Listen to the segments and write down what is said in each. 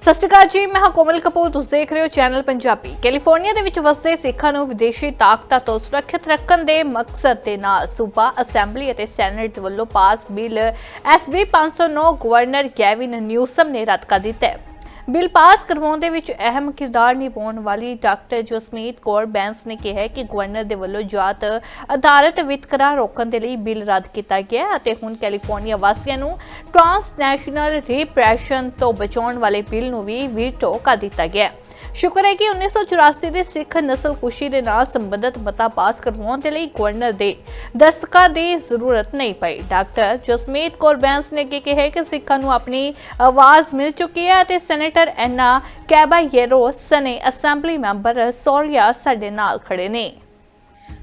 ਸਤਿ ਸ਼੍ਰੀ ਅਕਾਲ ਜੀ, ਮੈਂ ਹਾਂ ਕੋਮਲ ਕਪੂਰ, ਤੁਸੀਂ ਦੇਖ ਰਹੇ ਹੋ ਚੈਨਲ ਪੰਜਾਬੀ। ਕੈਲੀਫੋਰਨੀਆ ਦੇ ਵਿੱਚ ਵਸਦੇ ਸਿੱਖਾਂ ਨੂੰ ਵਿਦੇਸ਼ੀ ਤਾਕਤਾਂ ਤੋਂ ਸੁਰੱਖਿਅਤ ਰੱਖਣ ਦੇ ਮਕਸਦ ਦੇ ਨਾਲ ਸੂਬਾ ਅਸੈਂਬਲੀ ਅਤੇ ਸੈਨੇਟ ਵੱਲੋਂ pass bill SB 509 governor Gavin Newsom ਨੇ ਰੱਦ ਕਰ ਦਿੱਤਾ ਹੈ। ਬਿੱਲ ਪਾਸ ਕਰਵਾਉਣ ਦੇ ਵਿੱਚ ਅਹਿਮ ਕਿਰਦਾਰ ਨਿਭਾਉਣ ਵਾਲੀ ਡਾਕਟਰ ਜਸਮੀਤ ਕੌਰ ਬੈਂਸ ਨੇ ਕਿਹਾ ਕਿ ਗਵਰਨਰ ਦੇ ਵੱਲੋਂ ਜਾਤ ਆਧਾਰਿਤ ਵਿਤਕਰਾ ਰੋਕਣ ਦੇ ਲਈ ਬਿੱਲ ਰੱਦ ਕੀਤਾ ਗਿਆ ਅਤੇ ਹੁਣ ਕੈਲੀਫੋਰਨੀਆ ਵਾਸੀਆਂ ਨੂੰ ਟ੍ਰਾਂਸਨੈਸ਼ਨਲ ਰਿਪਰੈਸ਼ਨ ਤੋਂ ਬਚਾਉਣ ਵਾਲੇ ਬਿੱਲ ਨੂੰ ਵੀ ਵੀਟੋ ਕਰ ਦਿੱਤਾ ਗਿਆ ਸ਼ੁਕਰ ਹੈ ਕਿ 1984 ਦੇ ਸਿੱਖ ਨਸਲਕੁਸ਼ੀ ਦੇ ਨਾਲ ਸੰਬੰਧਿਤ ਮਤਾ ਪਾਸ ਕਰਵਾਉਣ ਦੇ ਲਈ ਗਵਰਨਰ ਦੇ ਦਸਤਕਾਂ ਦੀ ਜ਼ਰੂਰਤ ਨਹੀਂ ਪਈ। ਡਾਕਟਰ ਜਸਮੀਤ ਕੌਰ ਬੈਂਸ ਨੇ ਕੀ ਕਿਹਾ ਕਿ ਸਿੱਖਾਂ ਨੂੰ ਆਪਣੀ ਆਵਾਜ਼ ਮਿਲ ਚੁੱਕੀ ਹੈ ਅਤੇ ਸੈਨੇਟਰ ਐਨਾ ਕੈਬਾਯੇਰੋ ਸਨੇ ਅਸੈਂਬਲੀ ਮੈਂਬਰ ਸੋਲਿਆ ਸਾਡੇ ਨਾਲ ਖੜੇ ਨੇ।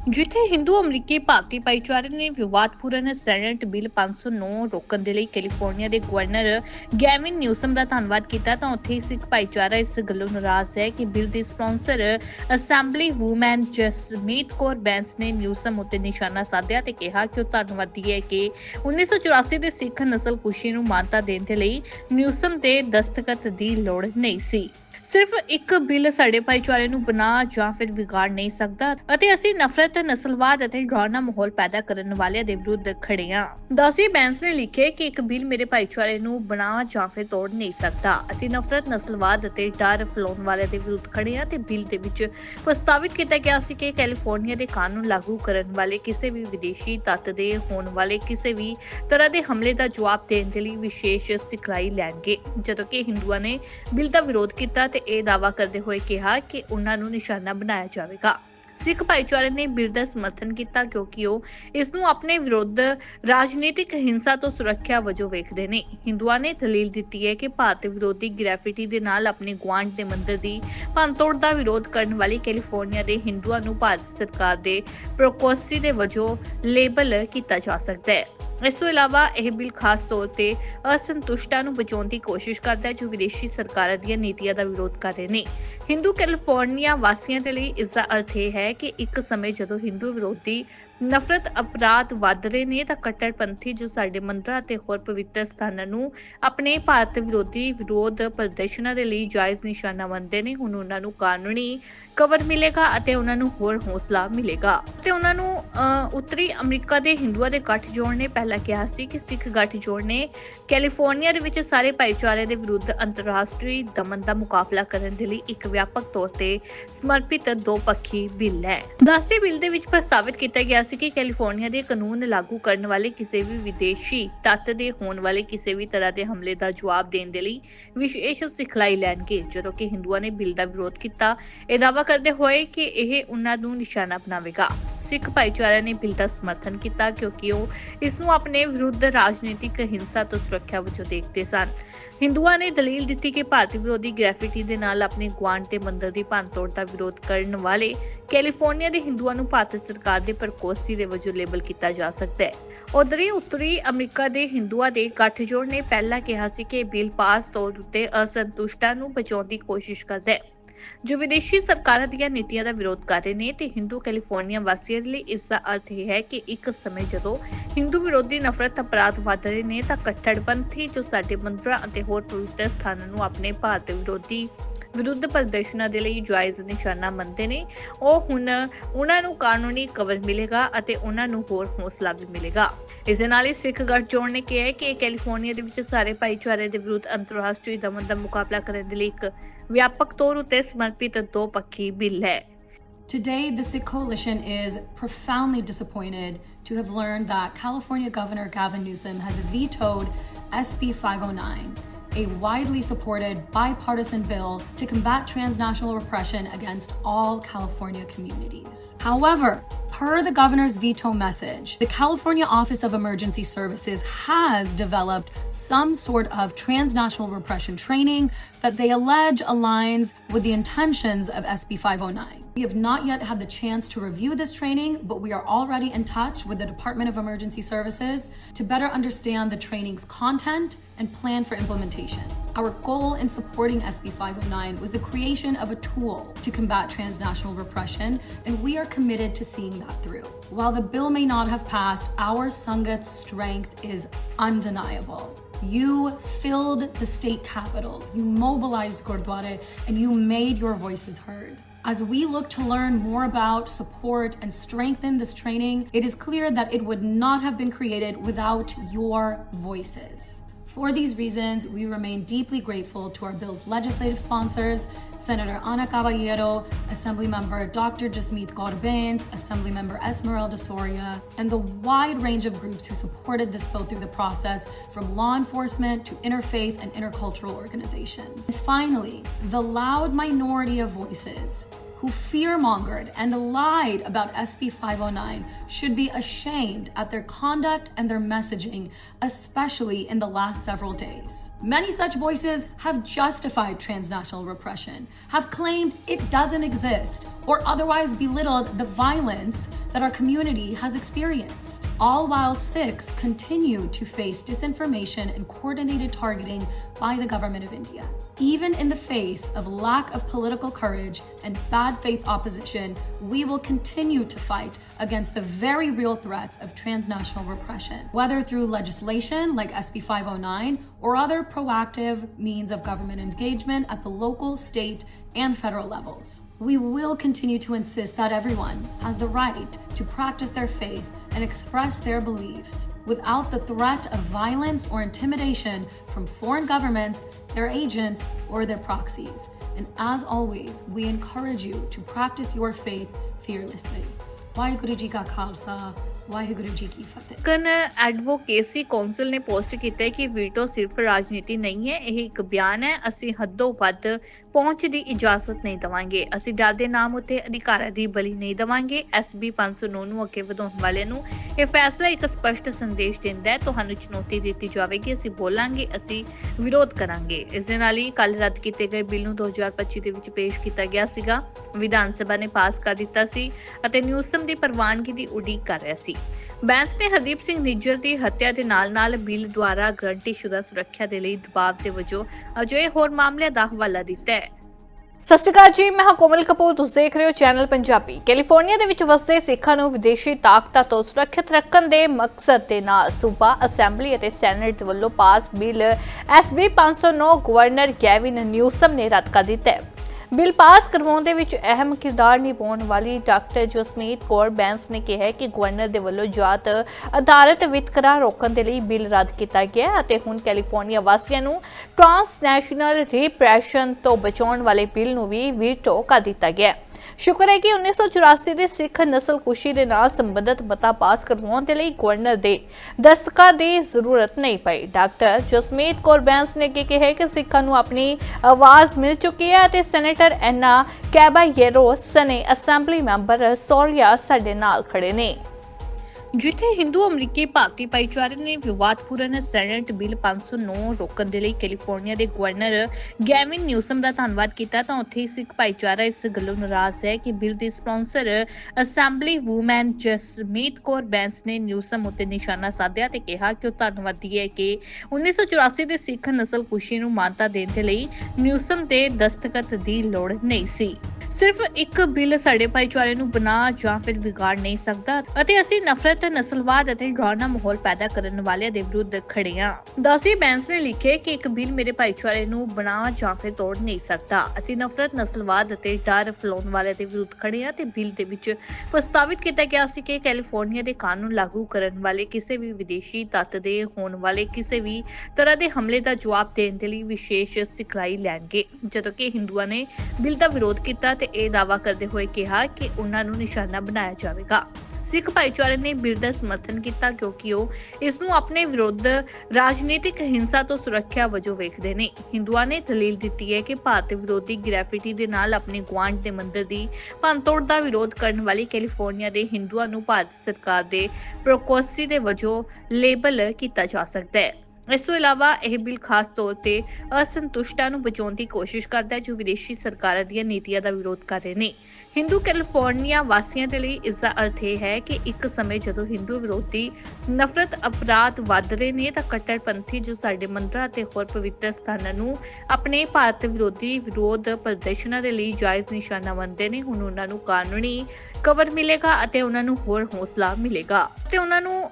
ਜਿੱਥੇ ਹਿੰਦੂ ਅਮਰੀਕੀ ਭਾਰਤੀ ਭਾਈਚਾਰੇ ਨੇ ਵਿਵਾਦਪੂਰਨ ਸੈਨੇਟ ਬਿੱਲ 509 ਰੋਕਣ ਦੇ ਲਈ ਕੈਲੀਫੋਰਨੀਆ ਦੇ ਗਵਰਨਰ ਗੈਵਿਨ ਨਿਊਸਮ ਦਾ ਧੰਨਵਾਦ ਕੀਤਾ, ਤਾਂ ਉੱਥੇ ਹੀ ਸਿੱਖ ਭਾਈਚਾਰਾ ਇਸ ਗੱਲੋਂ ਨਾਰਾਜ਼ ਹੈ ਕਿ ਬਿੱਲ ਦੇ sponsor assembly woman Jasmeet Kaur Bains ਨੇ ਨਿਊਸਮ ਉੱਤੇ ਨਿਸ਼ਾਨਾ ਸਾਧਿਆ ਤੇ ਕਿਹਾ ਕਿ ਉਹ ਧੰਨਵਾਦੀ ਹੈ ਕਿ 1984 ਦੇ ਸਿੱਖ ਨਸਲਕੁਸ਼ੀ ਨੂੰ ਮਾਨਤਾ ਦੇਣ ਦੇ ਲਈ ਨਿਊਸਮ ਦੇ ਦਸਤਖਤ ਦੀ ਲੋੜ ਨਹੀਂ ਸੀ। ਸਿਰਫ ਇੱਕ ਬਿੱਲ ਸਾਡੇ ਭਾਈਚਾਰੇ ਨੂੰ ਬਣਾ ਜਾਂ ਫਿਰ ਵਿਗਾੜ ਨਹੀਂ ਸਕਦਾ ਅਤੇ ਅਸੀਂ ਨਫ਼ਰਤ, ਨਸਲਵਾਦ ਅਤੇ ਡਰਾਉਣਾ ਮਾਹੌਲ ਪੈਦਾ ਕਰਨ ਵਾਲਿਆਂ ਦੇ ਵਿਰੁੱਧ ਖੜੇ ਹਾਂ। ਦਾਸੀ ਬੈਂਸ ਨੇ ਲਿਖਿਆ ਕਿ ਇੱਕ ਬਿੱਲ ਮੇਰੇ ਭਾਈਚਾਰੇ ਨੂੰ ਬਣਾ ਜਾਂ ਫਿਰ ਤੋੜ ਨਹੀਂ ਸਕਦਾ। ਅਸੀਂ ਨਫ਼ਰਤ, ਨਸਲਵਾਦ ਅਤੇ ਡਰ ਫੈਲਾਉਣ ਵਾਲਿਆਂ ਦੇ ਵਿਰੁੱਧ ਖੜੇ ਹਾਂ ਤੇ ਬਿੱਲ ਦੇ ਵਿੱਚ ਪ੍ਰਸਤਾਵਿਤ ਕੀਤਾ ਗਿਆ ਸੀ ਕਿ ਕੈਲੀਫੋਰਨੀਆ ਦੇ ਕਾਨੂੰਨ ਲਾਗੂ ਕਰਨ ਵਾਲੇ ਕਿਸੇ ਵੀ ਵਿਦੇਸ਼ੀ ਤੱਤ ਦੇ ਹੋਣ ਵਾਲੇ ਕਿਸੇ ਵੀ ਤਰ੍ਹਾਂ ਦੇ ਹਮਲੇ ਦਾ ਜਵਾਬ ਦੇਣ ਦੇ ਲਈ ਵਿਸ਼ੇਸ਼ ਸਿਖਲਾਈ ਲੈਣਗੇ। ਜਦੋਂ ਕਿ ਹਿੰਦੂਆਂ ਨੇ ਬਿੱਲ ਦਾ ਵਿਰੋਧ ਕੀਤਾ ਤੇ ਇਹ ਦਾਅਵਾ ਕਰਦੇ ਹੋਏ ਕਿਹਾ ਕਿ ਉਹਨਾਂ ਨੂੰ ਨਿਸ਼ਾਨਾ ਬਣਾਇਆ ਜਾਵੇਗਾ। ਸਿੱਖ ਭਾਈਚਾਰੇ ਨੇ ਬਿੱਲ ਦਾ ਸਮਰਥਨ ਕੀਤਾ ਕਿਉਂਕਿ ਉਹ ਇਸ ਨੂੰ ਆਪਣੇ ਵਿਰੁੱਧ ਰਾਜਨੀਤਿਕ ਹਿੰਸਾ ਤੋਂ ਸੁਰੱਖਿਆ ਵਜੋਂ ਵੇਖਦੇ ਨੇ। ਹਿੰਦੂਆਂ ਨੇ ਦਲੀਲ ਦਿੱਤੀ ਹੈ ਕਿ ਭਾਰਤ ਵਿਰੋਧੀ ਗ੍ਰੈਫਿਟੀ ਦੇ ਨਾਲ ਆਪਣੇ ਗੁਆਂਢ ਦੇ ਮੰਦਿਰ ਦੀ ਭੰਨਤੋੜ ਦਾ ਵਿਰੋਧ ਕਰਨ ਵਾਲੀ ਕੈਲੀਫੋਰਨੀਆ ਦੇ ਹਿੰਦੂਆਂ ਨੂੰ ਭਾਰਤ ਸਰਕਾਰ ਦੇ ਪ੍ਰੋਕੋਸੀ ਦੇ ਵਜੋਂ ਲੇਬਲ ਕੀਤਾ ਜਾ ਸਕਦਾ ਹੈ। ਇਸ ਤੋਂ ਇਲਾਵਾ ਇਹ ਬਿੱਲ ਖਾਸ ਤੌਰ ਤੇ ਅਸੰਤੁਸ਼ਟਾਂ ਨੂੰ ਬਚਾਉਣ ਦੀ ਕੋਸ਼ਿਸ਼ ਕਰਦਾ ਹੈ ਜੋ ਵਿਦੇਸ਼ੀ ਸਰਕਾਰਾਂ ਦੀਆਂ ਨੀਤੀਆਂ ਦਾ ਵਿਰੋਧ ਕਰ ਰਹੇ ਨੇ। ਹਿੰਦੂ ਕੈਲੀਫੋਰਨੀਆ ਵਾਸੀਆਂ ਦੇ ਲਈ ਇਸ ਦਾ ਅਰਥ ਇਹ ਹੈ ਕਿ ਇੱਕ ਸਮੇਂ ਜਦੋਂ ਹਿੰਦੂ ਵਿਰੋਧੀ ਨਫ਼ਰਤ ਅਪਰਾਧ ਵੱਧ ਰਹੇ ਨੇ, ਤਾਂ ਕੱਟੜਪੰਥੀ ਜੋ ਸਾਡੇ ਮੰਦਰਾਂ ਅਤੇ ਹੋਰ ਪਵਿੱਤਰ ਸਥਾਨਾਂ ਨੂੰ ਆਪਣੇ ਭਾਰਤ ਵਿਰੋਧੀ ਵਿਰੋਧ ਪ੍ਰਦਰਸ਼ਨਾਂ ਦੇ ਲਈ ਜਾਇਜ਼ ਨਿਸ਼ਾਨਾ ਮੰਨਦੇ ਨੇ, ਹੁਣ ਉਹਨਾਂ ਨੂੰ ਕਾਨੂੰਨੀ ਕਵਰ ਮਿਲੇਗਾ ਅਤੇ ਉਹਨਾਂ ਨੂੰ ਹੋਰ ਹੌਸਲਾ ਮਿਲੇਗਾ। ਤੇ ਉਹਨਾਂ ਨੂੰ ਉੱਤਰੀ ਅਮਰੀਕਾ ਦੇ ਹਿੰਦੂਆਂ ਦੇ ਗੱਠਜੋੜ ਨੇ, ਪਹਿਲਾਂ ਕਿਹਾ ਸੀ ਕਿ ਸਿੱਖ ਗੱਠਜੋੜ ਨੇ ਕੈਲੀਫੋਰਨੀਆ ਦੇ ਵਿੱਚ ਸਾਰੇ ਭਾਈਚਾਰੇ ਦੇ ਵਿਰੁੱਧ ਅੰਤਰਰਾਸ਼ਟਰੀ ਦਮਨ ਦਾ ਮੁਕਾਬਲਾ ਕਰਨ ਦੇ ਲਈ ਇੱਕ ਵਿਆਪਕ ਤੌਰ ਤੇ ਸਮਰਪਿਤ ਦੋ ਪੱਖੀ ਬਿੱਲ ਹੈ। ਦਸਤੇ ਬਿੱਲ ਦੇ ਵਿੱਚ ਪ੍ਰਸਤਾਵਿਤ ਕੀਤਾ ਗਿਆ ਸੀ ਕਿ ਕੈਲੀਫੋਰਨੀਆ ਦੇ ਕਾਨੂੰਨ ਲਾਗੂ ਕਰਨ ਵਾਲੇ ਕਿਸੇ ਵੀ ਵਿਦੇਸ਼ੀ ਤੱਤ ਦੇ ਹੋਣ ਵਾਲੇ ਕਿਸੇ ਵੀ ਤਰ੍ਹਾਂ ਦੇ ਹਮਲੇ ਦਾ ਜਵਾਬ ਦੇਣ ਦੇ ਲਈ ਵਿਸ਼ੇਸ਼ ਸਿਖਲਾਈ ਲੈਣਗੇ। ਜਦੋਂ ਕਿ ਹਿੰਦੂਆਂ ਨੇ ਬਿੱਲ ਦਾ ਵਿਰੋਧ ਕੀਤਾ। ਇਹ ਦਾਅਵਾ ਕਰਦੇ ਹੋਏ ਕਿ ਇਹ ਉਹਨਾਂ ਨੂੰ ਨਿਸ਼ਾਨਾ ਬਣਾਵੇਗਾ ਸਿੱਖ ਭਾਈਚਾਰੇ ਨੇ ਬਿੱਲ ਦਾ ਸਮਰਥਨ ਕੀਤਾ ਕਿਉਂਕਿ ਉਹ ਇਸ ਨੂੰ ਆਪਣੇ ਵਿਰੁੱਧ ਰਾਜਨੀਤਿਕ ਹਿੰਸਾ ਤੋਂ ਸੁਰੱਖਿਆ ਵਜੋਂ ਦੇਖਦੇ ਸਨ। ਹਿੰਦੂਆਂ ਨੇ ਦਲੀਲ ਦਿੱਤੀ ਕਿ ਭਾਰਤੀ ਵਿਰੋਧੀ ਗ੍ਰੈਫਿਟੀ ਦੇ ਨਾਲ ਆਪਣੇ ਗੁਆਂਢ ਤੇ ਮੰਦਰ ਦੀ ਭੰਨਤੋੜ ਦਾ ਵਿਰੋਧ ਕਰਨ ਵਾਲੇ ਕੈਲੀਫੋਰਨੀਆ ਦੇ ਹਿੰਦੂਆਂ ਨੂੰ ਭਾਰਤ ਸਰਕਾਰ ਦੇ ਪ੍ਰਕੋਸੀ ਦੇ ਵਜੋਂ ਲੇਬਲ ਕੀਤਾ ਜਾ ਸਕਦਾ ਹੈ। ਉਧਰ ਹੀ ਉੱਤਰੀ ਅਮਰੀਕਾ ਦੇ ਹਿੰਦੂਆਂ ਦੇ ਗੱਠਜੋੜ ਨੇ ਪਹਿਲਾਂ ਕਿਹਾ ਸੀ ਕਿ ਇਹ ਬਿੱਲ ਪਾਸ ਤੌਰ ਉੱਤੇ ਅਸੰਤੁਸ਼ਟਾਂ ਨੂੰ ਬਚਾਉਣ ਦੀ ਕੋਸ਼ਿਸ਼ ਕਰਦਾ ਹੈ। ਜੋ ਵਿਦੇਸ਼ੀ ਸਰਕਾਰਾਂ ਦੀਆਂ ਨੀਤੀਆਂ ਦਾ ਵਿਰੋਧ ਕਰ ਰਹੇ ਨੇ ਤੇ ਹਿੰਦੂ ਕੈਲੀਫੋਰਨੀਆ ਵਾਸੀਆਂ ਲਈ ਇਸ ਦਾ ਅਰਥ ਇਹ ਹੈ ਕਿ ਇੱਕ ਸਮੇਂ ਜਦੋਂ ਹਿੰਦੂ ਵਿਰੋਧੀ ਨਫ਼ਰਤ ਅਪਰਾਧ ਵੱਧ ਰਹੇ ਨੇ ਤਾਂ ਕੱਟੜਪੰਥੀ ਜੋ ਸਾਡੇ ਮੰਦਰਾਂ ਅਤੇ ਹੋਰ ਪਵਿੱਤਰ ਸਥਾਨਾਂ ਨੂੰ ਆਪਣੇ ਭਾਰਤ ਵਿਰੋਧੀ ਵਿਰੁੱਧ ਪ੍ਰਦਰਸ਼ਨਾਂ ਦੇ ਲਈ ਜਾਇਜ਼ ਨਿਸ਼ਾਨਾ ਮੰਨਦੇ ਨੇ। ਉਹ ਹੁਣ ਉਹਨਾਂ ਨੂੰ ਕਾਨੂੰਨੀ ਕਵਰ ਮਿਲੇਗਾ ਅਤੇ ਉਹਨਾਂ ਨੂੰ ਹੋਰ ਹੌਸਲਾ ਵੀ ਮਿਲੇਗਾ। ਇਸ ਦੇ ਨਾਲ ਹੀ ਸਿੱਖ ਗੱਠਜੋੜ ਨੇ ਕਿਹਾ ਕਿ ਕੈਲੀਫੋਰਨੀਆ ਦੇ ਵਿੱਚ ਸਾਰੇ ਭਾਈਚਾਰੇ ਦੇ ਵਿਰੁੱਧ ਅੰਤਰਰਾਸ਼ਟਰੀ ਦਮਨ ਦਾ ਮੁਕਾਬਲਾ ਕਰਨ ਦੇ ਲਈ ਇੱਕ ਵਿਆਪਕ ਤੌਰ ਉੱਤੇ ਸਮਰਪਿਤ ਦੋ ਪੱਖੀ ਬਿੱਲ ਹੈ Today, the Sikh Coalition is profoundly disappointed to have learned that California Governor Gavin Newsom has vetoed SB 509, a widely supported bipartisan bill to combat transnational repression against all California communities. However, per the governor's veto message, the California Office of Emergency Services has developed some sort of transnational repression training that they allege aligns with the intentions of SB 509. We have not yet had the chance to review this training, but we are already in touch with the Department of Emergency Services to better understand the training's content and plan for implementation. Our goal in supporting SB 509 was the creation of a tool to combat transnational repression, and we are committed to seeing that through. While the bill may not have passed, our Sangat's strength is undeniable. You filled the state capital, you mobilized Gurdwara, and you made your voices heard. As we look to learn more about, support, and strengthen this training, it is clear that it would not have been created without your voices. For these reasons, we remain deeply grateful to our bill's legislative sponsors, Senator Ana Caballero, Assembly Member Dr. Jasmeet Bains, Assembly Member Esmeralda Soria, and the wide range of groups who supported this bill through the process, from law enforcement to interfaith and intercultural organizations. And finally, the loud minority of voices who fearmongered and lied about SB 509 should be ashamed at their conduct and their messaging, especially in the last several days. Many such voices have justified transnational repression, have claimed it doesn't exist, or otherwise belittled the violence that our community has experienced, all while Sikhs continue to face disinformation and coordinated targeting by the government of India. Even in the face of lack of political courage and bad faith opposition, we will continue to fight against the very real threats of transnational repression, whether through legislation like SB 509 or other proactive means of government engagement at the local, state, and federal levels. We will continue to insist that everyone has the right to practice their faith and express their beliefs without the threat of violence or intimidation from foreign governments, their agents, or their proxies. And as always, we encourage you to practice your faith fearlessly. Waheguru ji ਕਾ ਖਾਲਸਾ ਵਾਹਿਗੁਰੂ ਜੀ ਕੀ ਫਤਿਹ ਕਨ advocacy council ਨੇ post ਕੀਤਾ ਹੈ ਕਿ veto ਸਿਰਫ ਰਾਜਨੀਤੀ ਨਹੀਂ ਹੈ ਇਹ ਇੱਕ ਬਿਆਨ ਹੈ ਅਸੀਂ ਹੱਦੋਂ ਵੱਧ ਪਹੁੰਚ ਦੀ ਇਜਾਜ਼ਤ ਨਹੀਂ ਦਵਾਂਗੇ। ਅਸੀਂ ਡਰ ਦੇ ਨਾਮ ਉੱਤੇ ਅਧਿਕਾਰਾਂ ਦੀ ਬਲੀ ਨਹੀਂ ਦਵਾਂਗੇ। ਐਸਬੀ 509 ਨੂੰ ਅੱਗੇ ਵਧਾਉਣ ਵਾਲਿਆਂ ਨੂੰ ਇਹ ਫੈਸਲਾ ਇੱਕ ਸਪਸ਼ਟ ਸੰਦੇਸ਼ ਦਿੰਦਾ ਹੈ। ਤੁਹਾਨੂੰ ਚੁਣੌਤੀ ਦਿੱਤੀ ਜਾਵੇਗੀ। ਅਸੀਂ ਬੋਲਾਂਗੇ, ਅਸੀਂ ਵਿਰੋਧ ਕਰਾਂਗੇ। ਇਸ ਦੇ ਨਾਲ ਹੀ ਕੱਲ ਰੱਦ ਕੀਤੇ ਗਏ ਬਿੱਲ ਨੂੰ 2025 ਦੇ ਵਿੱਚ ਪੇਸ਼ ਕੀਤਾ ਗਿਆ ਸੀਗਾ। ਵਿਧਾਨ ਸਭਾ ਨੇ ਪਾਸ ਕਰ ਦਿੱਤਾ ਸੀ ਅਤੇ ਨਿਊਸਮ ਦੀ ਪ੍ਰਵਾਨਗੀ ਦੀ ਉਡੀਕ ਕਰ ਰਿਹਾ ਸੀ। ਬੈਂਸ ਨੇ ਹਰਦੀਪ ਸਿੰਘ ਨਿੱਜਰ ਦੀ ਹੱਤਿਆ ਦੇ ਨਾਲ-ਨਾਲ ਬਿੱਲ ਦੁਆਰਾ ਗਰੰਟੀਸ਼ੁਦਾ ਸੁਰੱਖਿਆ ਦੇ ਲਈ ਦਬਾਅ ਦੇ ਵਜੋਂ ਅਜਿਹੇ ਹੋਰ ਮਾਮਲਿਆਂ ਦਾ ਹਵਾਲਾ ਦਿੱਤਾ ਹੈ। ਸਤਿ ਸ਼੍ਰੀ ਅਕਾਲ ਜੀ, ਮੈਂ ਹਾਂ ਕੋਮਲ ਕਪੂਰ। ਤੁਸੀਂ ਦੇਖ ਰਹੇ ਹੋ ਚੈਨਲ ਪੰਜਾਬੀ। ਕੈਲੀਫੋਰਨੀਆ ਦੇ ਵਿੱਚ ਵਸਦੇ ਸਿੱਖਾਂ ਨੂੰ ਵਿਦੇਸ਼ੀ ਤਾਕਤਾਂ ਤੋਂ ਸੁਰੱਖਿਅਤ ਰੱਖਣ ਦੇ ਮਕਸਦ ਦੇ ਨਾਲ ਸੂਬਾ ਅਸੈਂਬਲੀ ਅਤੇ ਸੈਨੇਟ ਵੱਲੋਂ pass bill SB 509 governor Gavin Newsom ਨੇ ਰੱਦ ਕਰ ਦਿੱਤਾ ਹੈ। ਬਿੱਲ ਪਾਸ ਕਰਵਾਉਣ ਦੇ ਵਿੱਚ ਅਹਿਮ ਕਿਰਦਾਰ ਨਿਭਾਉਣ ਵਾਲੀ ਡਾਕਟਰ ਜਸਮੀਤ ਕੌਰ ਬੈਂਸ ਨੇ ਕਿਹਾ ਕਿ ਗਵਰਨਰ ਦੇ ਵੱਲੋਂ ਜਾਤ ਆਧਾਰਿਤ ਵਿਤਕਰਾ ਰੋਕਣ ਦੇ ਲਈ ਬਿੱਲ ਰੱਦ ਕੀਤਾ ਗਿਆ ਅਤੇ ਹੁਣ ਕੈਲੀਫੋਰਨੀਆ ਵਾਸੀਆਂ ਨੂੰ ਟ੍ਰਾਂਸਨੈਸ਼ਨਲ ਰਿਪਰੈਸ਼ਨ ਤੋਂ ਬਚਾਉਣ ਵਾਲੇ ਬਿੱਲ ਨੂੰ ਵੀ ਵੀਟੋ ਕਰ ਦਿੱਤਾ ਗਿਆ ਹੈ। ਸ਼ੁਕਰ ਹੈ ਕਿ 1984 ਦੇ ਸਿੱਖ ਨਸਲਕੁਸ਼ੀ ਦੇ ਨਾਲ ਸੰਬੰਧਿਤ ਮਤਾ ਪਾਸ ਕਰਵਾਉਣ ਦੇ ਲਈ ਗਵਰਨਰ ਦੇ ਦਸਤਖਤ ਦੀ ਜ਼ਰੂਰਤ ਨਹੀਂ ਪਈ। ਡਾਕਟਰ ਜਸਮੀਤ ਕੌਰ ਬੈਂਸ ਨੇ ਅੱਗੇ ਕਿਹਾ ਕਿ ਸਿੱਖਾਂ ਨੂੰ ਆਪਣੀ ਆਵਾਜ਼ ਮਿਲ ਚੁੱਕੀ ਹੈ ਅਤੇ ਸੈਨੇਟਰ ਐਨਾ ਕੈਬਾਯੇਰੋ ਸਨੇ ਅਸੈਂਬਲੀ ਮੈਂਬਰ ਸੋਰੀਆ ਸਾਡੇ ਨਾਲ ਖੜੇ ਨੇ। ਜਿੱਥੇ ਹਿੰਦੂ ਅਮਰੀਕੀ ਭਾਰਤੀ ਭਾਈਚਾਰੇ ਨੇ ਵਿਵਾਦਪੂਰਨ ਸੈਨੇਟ ਬਿੱਲ 509 ਰੋਕਣ ਦੇ ਲਈ ਕੈਲੀਫੋਰਨੀਆ ਦੇ ਗਵਰਨਰ ਗੈਵਿਨ ਨਿਊਸਮ ਦਾ ਧੰਨਵਾਦ ਕੀਤਾ, ਤਾਂ ਉੱਥੇ ਸਿੱਖ ਭਾਈਚਾਰਾ ਇਸ ਗੱਲੋਂ ਨਾਰਾਜ਼ ਹੈ ਕਿ ਬਿੱਲ ਦੇ sponsor assembly woman Jasmeet Kaur Bains ਨੇ ਨਿਊਸਮ ਉੱਤੇ ਨਿਸ਼ਾਨਾ ਸਾਧਿਆ ਤੇ ਕਿਹਾ ਕਿ ਉਹ ਧੰਨਵਾਦੀ ਹੈ ਕਿ 1984 ਦੇ ਸਿੱਖ ਨਸਲਕੁਸ਼ੀ ਨੂੰ ਮਾਨਤਾ ਦੇਣ ਦੇ ਲਈ ਨਿਊਸਮ ਦੇ ਦਸਤਖਤ ਦੀ ਲੋੜ ਨਹੀਂ ਸੀ। ਸਿਰਫ ਇੱਕ ਬਿੱਲ ਸਾਡੇ ਭਾਈਚਾਰੇ ਨੂੰ ਬਣਾ ਜਾਂ ਫਿਰ ਵਿਗਾੜ ਨਹੀਂ ਸਕਦਾ ਅਤੇ ਅਸੀਂ ਨਫ਼ਰਤ, ਨਸਲਵਾਦ ਅਤੇ ਡਰਾਉਣਾ ਮਾਹੌਲ ਪੈਦਾ ਕਰਨ ਵਾਲਿਆਂ ਦੇ ਵਿਰੁੱਧ ਖੜੇ ਹਾਂ। ਦਾਸੀ ਬੈਂਸ ਨੇ ਲਿਖਿਆ ਕਿ ਇੱਕ ਬਿੱਲ ਮੇਰੇ ਭਾਈਚਾਰੇ ਨੂੰ ਬਣਾ ਜਾਂ ਫਿਰ ਤੋੜ ਨਹੀਂ ਸਕਦਾ। ਅਸੀਂ ਨਫ਼ਰਤ, ਨਸਲਵਾਦ ਅਤੇ ਡਰ ਫੈਲਾਉਣ ਵਾਲਿਆਂ ਦੇ ਵਿਰੁੱਧ ਖੜੇ ਹਾਂ ਤੇ ਬਿੱਲ ਦੇ ਵਿੱਚ ਪ੍ਰਸਤਾਵਿਤ ਕੀਤਾ ਗਿਆ ਸੀ ਕਿ ਕੈਲੀਫੋਰਨੀਆ ਦੇ ਕਾਨੂੰਨ ਲਾਗੂ ਕਰਨ ਵਾਲੇ ਕਿਸੇ ਵੀ ਵਿਦੇਸ਼ੀ ਤੱਤ ਦੇ ਹੋਣ ਵਾਲੇ ਕਿਸੇ ਵੀ ਤਰ੍ਹਾਂ ਦੇ ਹਮਲੇ ਦਾ ਜਵਾਬ ਦੇਣ ਦੇ ਲਈ ਵਿਸ਼ੇਸ਼ ਸਿਖਲਾਈ ਲੈਣਗੇ। ਜਦੋਂ ਕਿ ਹਿੰਦੂਆਂ ਨੇ ਬਿੱਲ ਦਾ ਵਿਰੋਧ ਕੀਤਾ ਤੇ ਇਹ ਦਾਅਵਾ ਕਰਦੇ ਹੋਏ ਕਿਹਾ ਕਿ ਉਹਨਾਂ ਨੂੰ ਨਿਸ਼ਾਨਾ ਬਣਾਇਆ ਜਾਵੇਗਾ। ਸਿੱਖ ਭਾਈਚਾਰੇ ਨੇ ਬਿੱਲ ਦਾ ਸਮਰਥਨ ਕੀਤਾ ਕਿਉਂਕਿ ਉਹ ਇਸ ਨੂੰ ਆਪਣੇ ਵਿਰੁੱਧ ਰਾਜਨੀਤਿਕ ਹਿੰਸਾ ਤੋਂ ਸੁਰੱਖਿਆ ਵਜੋਂ ਵੇਖਦੇ ਨੇ। ਹਿੰਦੂਆਂ ਨੇ ਦਲੀਲ ਦਿੱਤੀ ਹੈ ਕਿ ਭਾਰਤ ਵਿਰੋਧੀ ਗ੍ਰੈਫਿਟੀ ਦੇ ਨਾਲ ਆਪਣੇ ਗੁਆਂਢ ਦੇ ਮੰਦਿਰ ਦੀ ਭੰਨਤੋੜ ਦਾ ਵਿਰੋਧ ਕਰਨ ਵਾਲੀ ਕੈਲੀਫੋਰਨੀਆ ਦੇ ਹਿੰਦੂਆਂ ਨੂੰ ਭਾਰਤ ਸਰਕਾਰ ਦੇ ਪ੍ਰੋਕੋਸੀ ਦੇ ਵਜੋਂ ਲੇਬਲ ਕੀਤਾ ਜਾ ਸਕਦਾ ਹੈ। ਇਸ ਤੋਂ ਇਲਾਵਾ ਇਹ ਬਿੱਲ ਖਾਸ ਤੌਰ ਤੇ ਅਸੰਤੁਸ਼ਟਾਂ ਨੂੰ ਬਚਾਉਣ ਦੀ ਕੋਸ਼ਿਸ਼ ਕਰਦਾ ਹੈ ਜੋ ਵਿਦੇਸ਼ੀ ਸਰਕਾਰਾਂ ਦੀਆਂ ਨੀਤੀਆਂ ਦਾ ਵਿਰੋਧ ਕਰ ਰਹੇ ਨੇ। ਹਿੰਦੂ ਕੈਲੀਫੋਰਨੀਆ ਵਾਸੀਆਂ ਦੇ ਲਈ ਇਸ ਦਾ ਅਰਥ ਇਹ ਹੈ ਕਿ ਇੱਕ ਸਮੇਂ ਜਦੋਂ ਹਿੰਦੂ ਵਿਰੋਧੀ ਨਫ਼ਰਤ ਅਪਰਾਧ ਵੱਧ ਰਹੇ ਨੇ ਤਾਂ ਕੱਟੜਪੰਥੀ ਜੋ ਸਾਡੇ ਮੰਦਰਾਂ ਅਤੇ ਹੋਰ ਪਵਿੱਤਰ ਸਥਾਨਾਂ ਨੂੰ ਆਪਣੇ ਭਾਰਤ ਵਿਰੋਧੀ ਵਿਰੋਧ ਪ੍ਰਦਰਸ਼ਨਾਂ ਦੇ ਲਈ ਜਾਇਜ਼ ਨਿਸ਼ਾਨਾ ਮੰਨਦੇ ਨੇ, ਹੁਣ ਉਹਨਾਂ ਨੂੰ ਕਾਨੂੰਨੀ ਕਵਰ ਮਿਲੇਗਾ ਅਤੇ ਉਹਨਾਂ ਨੂੰ ਹੋਰ ਹੌਸਲਾ ਮਿਲੇਗਾ। ਤੇ ਉਹਨਾਂ ਨੂੰ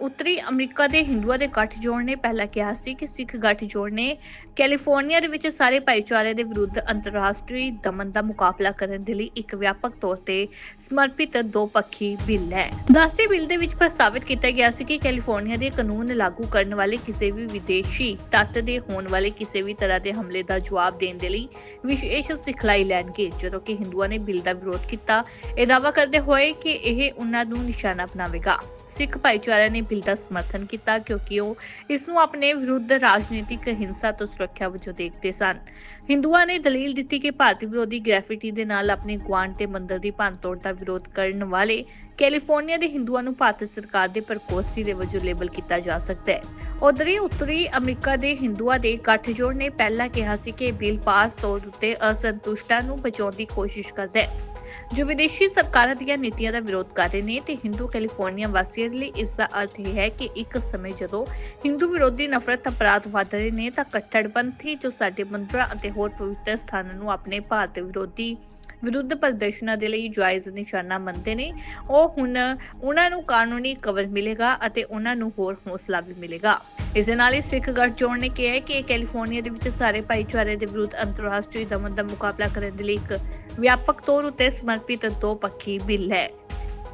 ਉੱਤਰੀ ਅਮਰੀਕਾ ਦੇ ਹਿੰਦੂਆਂ ਦੇ ਗੱਠਜੋੜ ਨੇ ਪਹਿਲਾਂ ਕਿਹਾ ਸੀ ਕਿ ਸਿੱਖ ਗੱਠਜੋੜ ਨੇ ਕੈਲੀਫੋਰਨੀਆ ਦੇ ਵਿੱਚ ਸਾਰੇ ਭਾਈਚਾਰੇ ਦੇ ਵਿਰੁੱਧ ਅੰਤਰਰਾਸ਼ਟਰੀ ਦਮਨ ਦਾ ਮੁਕਾਬਲਾ ਕਰਨ ਦੇ ਲਈ ਇੱਕ ਵਿਆਪਕ ਤੌਰ ਤੇ ਸਮਰਪਿਤ ਦੋ ਪੱਖੀ ਬਿੱਲ ਹੈ। ਦੱਸਦੇ ਬਿੱਲ ਦੇ ਵਿੱਚ ਪ੍ਰਸਤਾਵਿਤ ਕੀਤਾ ਗਿਆ ਸੀ ਕਿ ਕੈਲੀਫੋਰਨੀਆ ਦੇ ਕਾਨੂੰਨ ਲਾਗੂ ਕਰਨ ਵਾਲੇ ਕਿਸੇ ਵੀ ਵਿਦੇਸ਼ੀ ਤੱਤ ਦੇ ਹੋਣ ਵਾਲੇ ਕਿਸੇ ਵੀ ਤਰ੍ਹਾਂ ਦੇ ਹਮਲੇ ਦਾ ਜਵਾਬ ਦੇਣ ਦੇ ਲਈ ਵਿਸ਼ੇਸ਼ ਸਿਖਲਾਈ ਲੈਣਗੇ। ਜਦੋਂ ਕਿ ਹਿੰਦੂਆਂ ਨੇ ਬਿੱਲ ਦਾ ਵਿਰੋਧ ਕੀਤਾ, ਇਹ ਦਾਅਵਾ ਕਰਦੇ ਹੋਏ ਕਿ ਇਹ ਉਹਨਾਂ ਨੂੰ ਨਿਸ਼ਾਨਾ ਬਣਾਵੇਗਾ ਸਿੱਖ ਭਾਈਚਾਰੇ ਨੇ ਬਿੱਲ ਦਾ ਸਮਰਥਨ ਕੀਤਾ ਕਿਉਂਕਿ ਉਹ ਇਸ ਨੂੰ ਆਪਣੇ ਵਿਰੁੱਧ ਰਾਜਨੀਤਿਕ ਹਿੰਸਾ ਤੋਂ ਸੁਰੱਖਿਆ ਵਜੋਂ ਦੇਖਦੇ ਸਨ। ਹਿੰਦੂਆਂ ਨੇ ਦਲੀਲ ਦਿੱਤੀ ਕਿ ਭਾਰਤੀ ਵਿਰੋਧੀ ਗ੍ਰੈਫਿਟੀ ਦੇ ਨਾਲ ਆਪਣੇ ਗੁਆਂਢ ਤੇ ਮੰਦਰ ਦੀ ਭੰਨਤੋੜ ਦਾ ਵਿਰੋਧ ਕਰਨ ਵਾਲੇ ਕੈਲੀਫੋਰਨੀਆ ਦੇ ਹਿੰਦੂਆਂ ਨੂੰ ਭਾਰਤ ਸਰਕਾਰ ਦੇ ਪ੍ਰਕੋਸੀ ਦੇ ਵਜੋਂ ਲੇਬਲ ਕੀਤਾ ਜਾ ਸਕਦਾ ਹੈ। ਉਧਰ ਹੀ ਉੱਤਰੀ ਅਮਰੀਕਾ ਦੇ ਹਿੰਦੂਆਂ ਦੇ ਗੱਠਜੋੜ ਨੇ ਪਹਿਲਾਂ ਕਿਹਾ ਸੀ ਕਿ ਇਹ ਬਿੱਲ ਪਾਸ ਤੌਰ ਉੱਤੇ ਅਸੰਤੁਸ਼ਟਾਂ ਨੂੰ ਬਚਾਉਣ ਦੀ ਕੋਸ਼ਿਸ਼ ਕਰਦਾ ਹੈ। ਜੋ ਵਿਦੇਸ਼ੀ ਸਰਕਾਰਾਂ ਦੀਆਂ ਨੀਤੀਆਂ ਦਾ ਵਿਰੋਧ ਕਰ ਰਹੇ ਨੇ ਤੇ ਹਿੰਦੂ ਕੈਲੀਫੋਰਨੀਆ ਵਾਸੀਆਂ ਲਈ ਇਸ ਦਾ ਅਰਥ ਇਹ ਹੈ ਕਿ ਇੱਕ ਸਮੇਂ ਜਦੋਂ ਹਿੰਦੂ ਵਿਰੋਧੀ ਨਫ਼ਰਤ ਅਪਰਾਧ ਵਧ ਰਹੇ ਨੇ ਤਾਂ ਕੱਟੜਪੰਥੀ ਜੋ ਸਾਡੇ ਮੰਦਰਾਂ ਅਤੇ ਹੋਰ ਪਵਿੱਤਰ ਸਥਾਨਾਂ ਨੂੰ ਆਪਣੇ ਭਾਰਤ ਵਿਰੋਧੀ ਵਿਰੁੱਧ ਪ੍ਰਦਰਸ਼ਨਾਂ ਦੇ ਲਈ ਜਾਇਜ਼ ਨਿਸ਼ਾਨਾ ਮੰਨਦੇ ਨੇ। ਉਹ ਹੁਣ ਉਹਨਾਂ ਨੂੰ ਕਾਨੂੰਨੀ ਕਵਰ ਮਿਲੇਗਾ ਅਤੇ ਉਹਨਾਂ ਨੂੰ ਹੋਰ ਹੌਸਲਾ ਵੀ ਮਿਲੇਗਾ। ਇਸ ਦੇ ਨਾਲ ਹੀ ਸਿੱਖ ਗੱਠਜੋੜ ਨੇ ਕਿਹਾ ਕਿ ਇਹ ਕੈਲੀਫੋਰਨੀਆ ਦੇ ਵਿੱਚ ਸਾਰੇ ਭਾਈਚਾਰੇ ਦੇ ਵਿਰੁੱਧ ਅੰਤਰਰਾਸ਼ਟਰੀ ਦਮਨ ਦਾ ਮੁਕਾਬਲਾ ਕਰਨ ਦੇ ਲਈ ਇੱਕ ਵਿਆਪਕ ਤੌਰ ਉੱਤੇ ਸਮਰਪਿਤ ਦੋ ਪੱਖੀ ਬਿੱਲ ਹੈ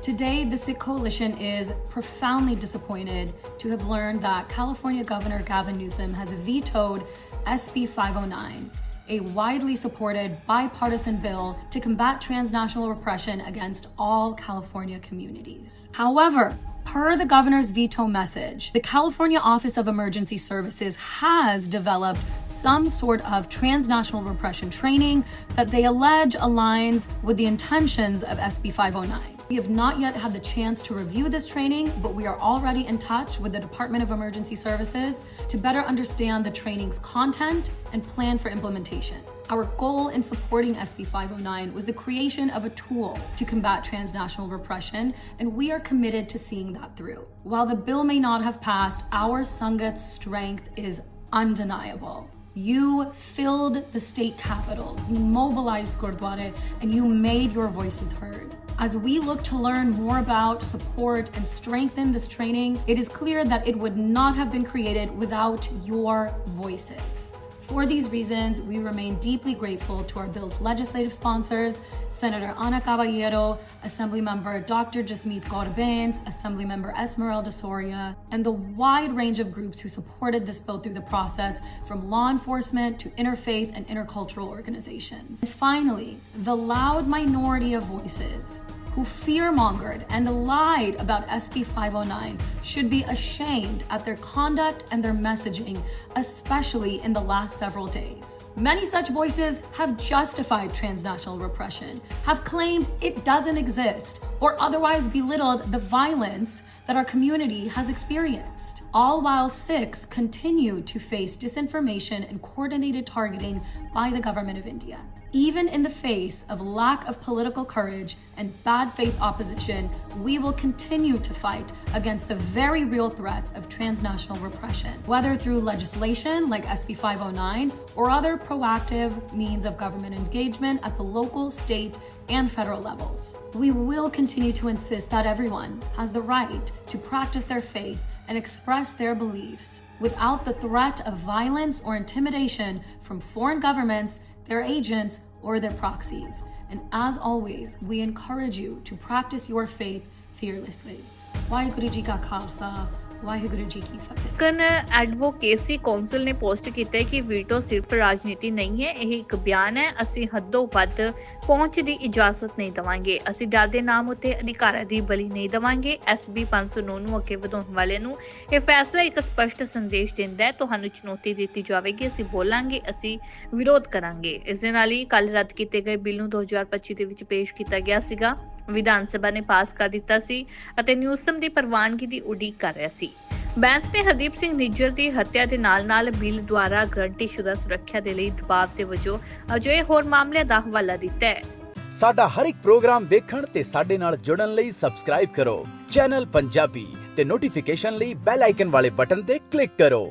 Today, the Sikh Coalition is profoundly disappointed to have learned that California Governor Gavin Newsom has vetoed SB 509, a widely supported bipartisan bill to combat transnational repression against all California communities. However, Per the governor's veto message, the California Office of Emergency Services has developed some sort of transnational repression training that they allege aligns with the intentions of SB 509. We have not yet had the chance to review this training, but we are already in touch with the Department of Emergency Services to better understand the training's content and plan for implementation. Our goal in supporting SB 509 was the creation of a tool to combat transnational repression, and we are committed to seeing that through. While the bill may not have passed, our Sangat's strength is undeniable. You filled the state capitol, you mobilized Gurdwara, and you made your voices heard. As we look to learn more about, support, and strengthen this training, it is clear that it would not have been created without your voices. For these reasons, we remain deeply grateful to our bill's legislative sponsors, Senator Ana Caballero, Assemblymember Dr. Jasmeet Gaur-Bains, Assemblymember Esmeralda Soria, and the wide range of groups who supported this bill through the process, from law enforcement to interfaith and intercultural organizations. And finally, the loud minority of voices who fear-mongered and lied about SB 509 should be ashamed at their conduct and their messaging, especially in the last several days. Many such voices have justified transnational repression, have claimed it doesn't exist, or otherwise belittled the violence that our community has experienced. All while Sikhs continue to face disinformation and coordinated targeting by the government of India. Even in the face of lack of political courage and bad faith opposition, we will continue to fight against the very real threats of transnational repression, whether through legislation like SB 509 or other proactive means of government engagement at the local, state, and federal levels. We will continue to insist that everyone has the right to practice their faith and express their beliefs without the threat of violence or intimidation from foreign governments, their agents, or their proxies. And as always, we encourage you to practice your faith fearlessly. Waheguru Ji Ka Khalsa, Waheguru Ji Ki Fateh. ਕਨ advocacy council ਨੇ post ਕੀਤਾ ਹੈ ਕਿ veto ਸਿਰਫ ਰਾਜਨੀਤੀ ਨਹੀਂ ਹੈ, ਇਹ ਇੱਕ ਬਿਆਨ ਹੈ। ਅਸੀਂ ਹੱਦੋਂ ਵੱਧ ਪਹੁੰਚ ਦੀ ਇਜਾਜ਼ਤ ਨਹੀਂ ਦਵਾਂਗੇ। ਅਸੀਂ ਡਰ ਦੇ ਨਾਮ ਉੱਤੇ ਅਧਿਕਾਰਾਂ ਦੀ ਬਲੀ ਨਹੀਂ ਦਵਾਂਗੇ। ਐਸਬੀ 509 ਨੂੰ ਅੱਗੇ ਵਧਾਉਣ ਵਾਲੇ ਨੂੰ ਇਹ ਫੈਸਲਾ ਇੱਕ ਸਪਸ਼ਟ ਸੰਦੇਸ਼ ਦਿੰਦਾ ਹੈ। ਤੁਹਾਨੂੰ ਚੁਣੌਤੀ ਦਿੱਤੀ ਜਾਵੇਗੀ। ਅਸੀਂ ਬੋਲਾਂਗੇ, ਅਸੀਂ ਵਿਰੋਧ ਕਰਾਂਗੇ। ਇਸ ਦੇ ਨਾਲ ਹੀ ਕੱਲ ਰੱਦ ਕੀਤੇ ਗਏ ਬਿੱਲ ਨੂੰ 2025 ਦੇ ਵਿੱਚ ਪੇਸ਼ ਕੀਤਾ ਗਿਆ ਸੀਗਾ। ਵਿਧਾਨ ਸਭਾ ਨੇ ਪਾਸ ਕਰ ਦਿੱਤਾ ਸੀ ਅਤੇ ਨਿਊਸਮ ਦੀ ਪ੍ਰਵਾਨਗੀ ਦੀ ਉਡੀਕ ਕਰ ਰਿਹਾ ਸੀ। ਬੈਂਸ ਨੇ ਹਰਦੀਪ ਸਿੰਘ ਨਿੱਜਰ ਦੀ ਹੱਤਿਆ ਦੇ ਨਾਲ-ਨਾਲ ਬਿੱਲ ਦੁਆਰਾ ਗਰੰਟੀਸ਼ੁਦਾ ਸੁਰੱਖਿਆ ਦੇ ਲਈ ਦਬਾਅ ਦੇ ਵਜੋਂ ਅਜਿਹੇ ਹੋਰ ਮਾਮਲਿਆਂ ਦਾ ਹਵਾਲਾ ਦਿੱਤਾ ਹੈ। ਸਾਡਾ ਹਰ ਇੱਕ ਪ੍ਰੋਗਰਾਮ ਦੇਖਣ ਤੇ ਸਾਡੇ ਨਾਲ ਜੁੜਨ ਲਈ ਸਬਸਕ੍ਰਾਈਬ ਕਰੋ। ਚੈਨਲ ਪੰਜਾਬੀ ਤੇ ਨੋਟੀਫਿਕੇਸ਼ਨ ਲਈ ਬੈਲ ਆਈਕਨ ਵਾਲੇ ਬਟਨ ਤੇ ਕਲਿੱਕ ਕਰੋ।